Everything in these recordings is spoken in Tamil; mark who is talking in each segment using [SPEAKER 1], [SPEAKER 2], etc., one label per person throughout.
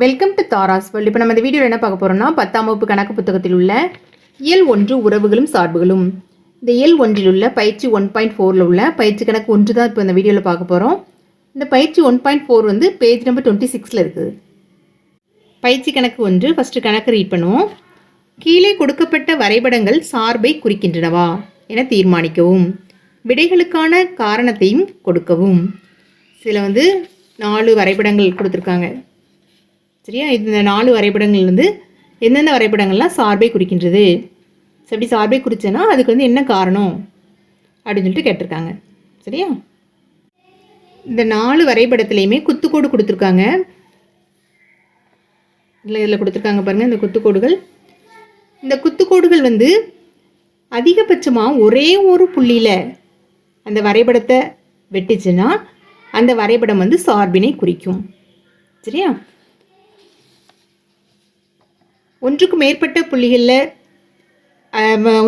[SPEAKER 1] வெல்கம் டு தாராஸ் வேர்ல்ட் இப்போ நம்ம இந்த வீடியோவில் என்ன பார்க்க போகிறோம்னா பத்தாம் வகுப்பு கணக்கு புத்தகத்தில் உள்ள இயல் ஒன்று உறவுகளும் சார்புகளும். இந்த இயல் ஒன்றில் உள்ள பயிற்சி ஒன் பாயிண்ட் ஃபோரில் உள்ள பயிற்சி கணக்கு ஒன்று தான் இப்போ இந்த வீடியோவில் பார்க்க போகிறோம் இந்த பயிற்சி ஒன் பாயிண்ட் ஃபோர் வந்து பேஜ் நம்பர் டுவெண்ட்டி சிக்ஸில் இருக்குது பயிற்சி கணக்கு ஒன்று ஃபஸ்ட்டு கணக்கு ரீட் பண்ணுவோம். கீழே கொடுக்கப்பட்ட வரைபடங்கள் சார்பை குறிக்கின்றனவா என தீர்மானிக்கவும். விடைகளுக்கான காரணத்தையும் கொடுக்கவும். சில வந்து நாலு வரைபடங்கள் கொடுத்துருக்காங்க. சரியா? இந்த நாலு வரைபடங்கள் வந்து எந்தெந்த வரைபடங்கள்லாம் சார்பை குறிக்கின்றது? ஸோ அப்படி சார்பை குறிச்சேன்னா அதுக்கு வந்து என்ன காரணம்? அப்படின்னு சொல்லிட்டு கேட்டிருக்காங்க. சரியா? இந்த நாலு வரைபடத்துலையுமே குத்துக்கோடு கொடுத்துருக்காங்க. இல்லை இதில் கொடுத்துருக்காங்க பாருங்கள் இந்த குத்துக்கோடுகள். இந்த குத்துக்கோடுகள் வந்து அதிகபட்சமாக ஒரே ஒரு புள்ளியில் அந்த வரைபடத்தை வெட்டுச்சுன்னா அந்த வரைபடம் வந்து சார்பினை குறிக்கும். சரியா? ஒன்றுக்கு மேற்பட்ட புள்ளிகளில்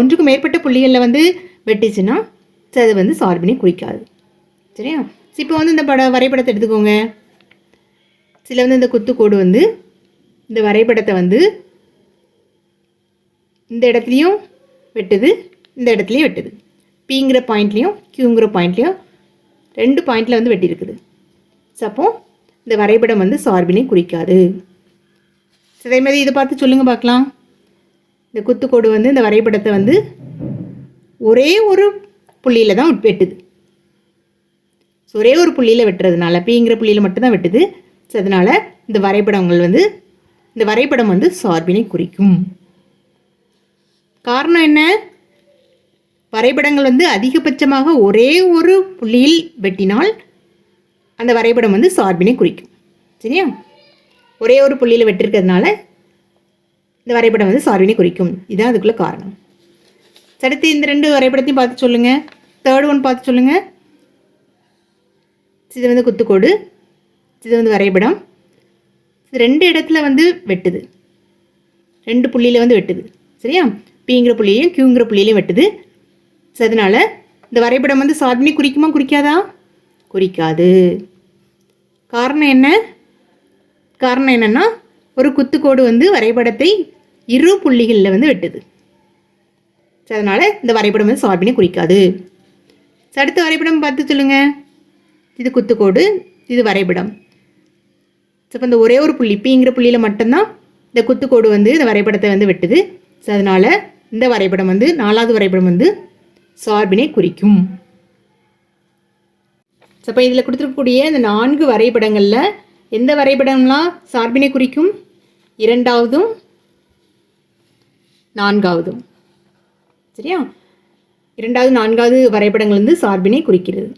[SPEAKER 1] ஒன்றுக்கு மேற்பட்ட புள்ளிகளில் வந்து வெட்டுச்சுன்னா அது வந்து சார்பினை குறிக்காது. சரியா? இப்போ வந்து இந்த பட வரைபடத்தை எடுத்துக்கோங்க. சில வந்து இந்த குத்துக்கோடு வந்து இந்த வரைபடத்தை வந்து இந்த இடத்துலையும் வெட்டுது இந்த இடத்துலையும் வெட்டுது. பிங்கிற பாயிண்ட்லேயும் கியூங்கிற பாயிண்ட்லேயும் ரெண்டு பாயிண்டில் வந்து வெட்டியிருக்குது. ஸோ அப்போது இந்த வரைபடம் வந்து சார்பினை குறிக்காது. So, மாதிரி இதை பார்த்து சொல்லுங்கள் பார்க்கலாம். இந்த குத்துக்கோடு வந்து இந்த வரைபடத்தை வந்து ஒரே ஒரு புள்ளியில் தான் வெட்டுது. ஸோ ஒரே ஒரு புள்ளியில் வெட்டுறதுனால பிங்கிற புள்ளியில் மட்டும்தான் வெட்டுது. ஸோ அதனால் இந்த வரைபடங்கள் வந்து இந்த வரைபடம் வந்து சார்பினை குறிக்கும். காரணம் என்ன? வரைபடங்கள் வந்து அதிகபட்சமாக ஒரே ஒரு புள்ளியில் வெட்டினால் அந்த வரைபடம் வந்து சார்பினை குறிக்கும். சரியா? ஒரே ஒரு புள்ளியில் வெட்டிருக்கிறதுனால இந்த வரைபடம் வந்து சார்பினை குறிக்கும். இதுதான் அதுக்குள்ள காரணம். அடுத்து இந்த ரெண்டு வரைபடத்தையும் பார்த்து சொல்லுங்கள் தேர்ட் ஒன் பார்த்து சொல்லுங்கள் இது வந்து குத்துக்கோடு. இது வந்து வரைபடம். ரெண்டு இடத்துல வந்து வெட்டுது. ரெண்டு புள்ளியில் வந்து வெட்டுது. சரியா? பிங்கிற புள்ளியையும் கியூங்கிற புள்ளியிலையும் வெட்டுது. ஸோ அதனால் இந்த வரைபடம் வந்து சாதனை குறிக்குமா குறிக்காதா? குறிக்காது. காரணம் என்ன? காரணம் என்னென்னா ஒரு குத்துக்கோடு வந்து வரைபடத்தை இரு புள்ளிகளில் வந்து வெட்டுது. ஸோ அதனால் இந்த வரைபடம் வந்து சார்பினை குறிக்காது. ஸோ அடுத்த வரைபடம் பார்த்து சொல்லுங்கள் இது குத்துக்கோடு இது வரைபடம். ஸோ இப்போ இந்த ஒரே ஒரு புள்ளி பிங்கிற புள்ளியில் மட்டும்தான் இந்த குத்துக்கோடு வந்து இந்த வரைபடத்தை வந்து வெட்டுது. ஸோ அதனால் இந்த வரைபடம் வந்து நாலாவது வரைபடம் வந்து சார்பினை குறிக்கும். ஸோ இப்போ இதில் கொடுத்துருக்கக்கூடிய இந்த நான்கு வரைபடங்களில் எந்த வரைபடம்லாம் சார்பினை குறிக்கும்? இரண்டாவதும் நான்காவதும். சரியா? இரண்டாவது நான்காவது வரைபடங்கள் வந்து சார்பினை குறிக்கிறது.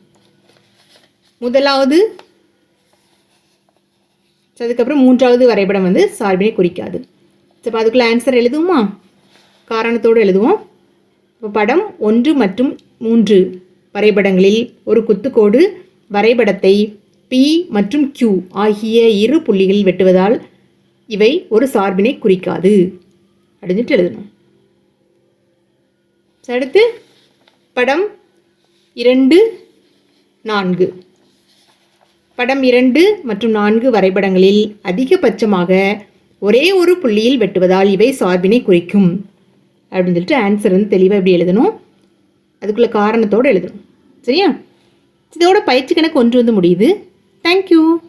[SPEAKER 1] முதலாவது அதுக்கப்புறம் மூன்றாவது வரைபடம் வந்து சார்பினை குறிக்காது. இப்போ அதுக்குள்ள ஆன்சர் எழுதுவோமா? காரணத்தோடு எழுதுவோம். இப்போ படம் ஒன்று மற்றும் மூன்று வரைபடங்களில் ஒரு குத்துக்கோடு வரைபடத்தை பி மற்றும் கியூ ஆகிய இரு புள்ளிகளில் வெட்டுவதால் இவை ஒரு சார்பினை குறிக்காது. அப்படின்ட்டு எழுதணும். அடுத்து படம் இரண்டு நான்கு. படம் இரண்டு மற்றும் நான்கு வரைபடங்களில் அதிகபட்சமாக ஒரே ஒரு புள்ளியில் வெட்டுவதால் இவை சார்பினை குறிக்கும். அப்படின்னு சொல்லிட்டு ஆன்சர் வந்து தெளிவாக எப்படி எழுதணும். அதுக்குள்ள காரணத்தோடு எழுதணும். சரியா? இதோட பயிற்சி கணக்கு ஒன்று வந்து முடியுது. Thank you.